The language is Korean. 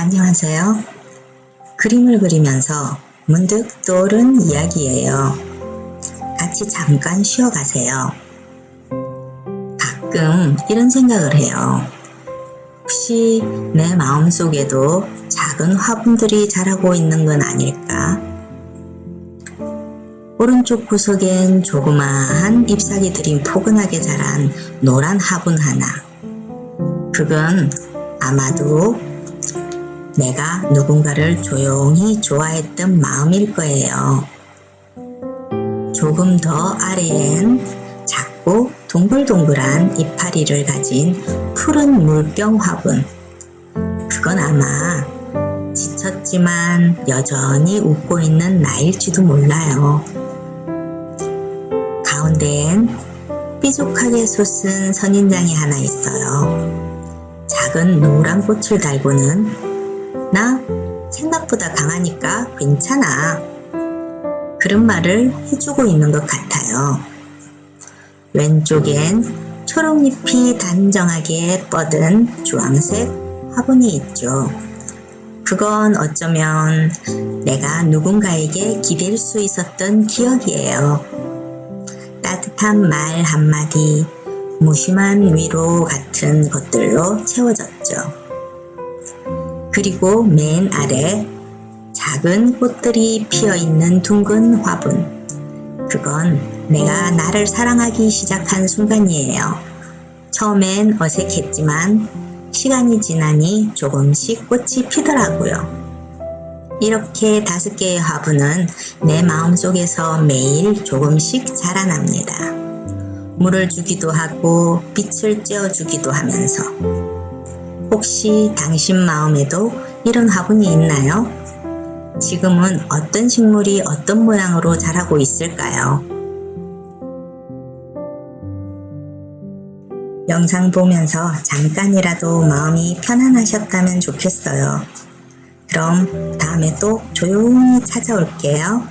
안녕하세요. 그림을 그리면서 문득 떠오른 이야기예요. 같이 잠깐 쉬어가세요. 가끔 이런 생각을 해요. 혹시 내 마음속에도 작은 화분들이 자라고 있는 건 아닐까? 오른쪽 구석엔 조그마한 잎사귀들이 포근하게 자란 노란 화분 하나. 그건 아마도 내가 누군가를 조용히 좋아했던 마음일 거예요. 조금 더 아래엔 작고 동글동글한 이파리를 가진 푸른 물병 화분. 그건 아마 지쳤지만 여전히 웃고 있는 나일지도 몰라요. 가운데엔 삐죽하게 솟은 선인장이 하나 있어요. 작은 노란 꽃을 달고는 나 생각보다 강하니까 괜찮아. 그런 말을 해주고 있는 것 같아요. 왼쪽엔 초록잎이 단정하게 뻗은 주황색 화분이 있죠. 그건 어쩌면 내가 누군가에게 기댈 수 있었던 기억이에요. 따뜻한 말 한마디, 무심한 위로 같은 것들로 채워졌죠. 그리고 맨 아래 작은 꽃들이 피어 있는 둥근 화분. 그건 내가 나를 사랑하기 시작한 순간이에요. 처음엔 어색했지만 시간이 지나니 조금씩 꽃이 피더라고요. 이렇게 다섯 개의 화분은 내 마음속에서 매일 조금씩 자라납니다. 물을 주기도 하고 빛을 쬐어주기도 하면서 혹시 당신 마음에도 이런 화분이 있나요? 지금은 어떤 식물이 어떤 모양으로 자라고 있을까요? 영상 보면서 잠깐이라도 마음이 편안하셨다면 좋겠어요. 그럼 다음에 또 조용히 찾아올게요.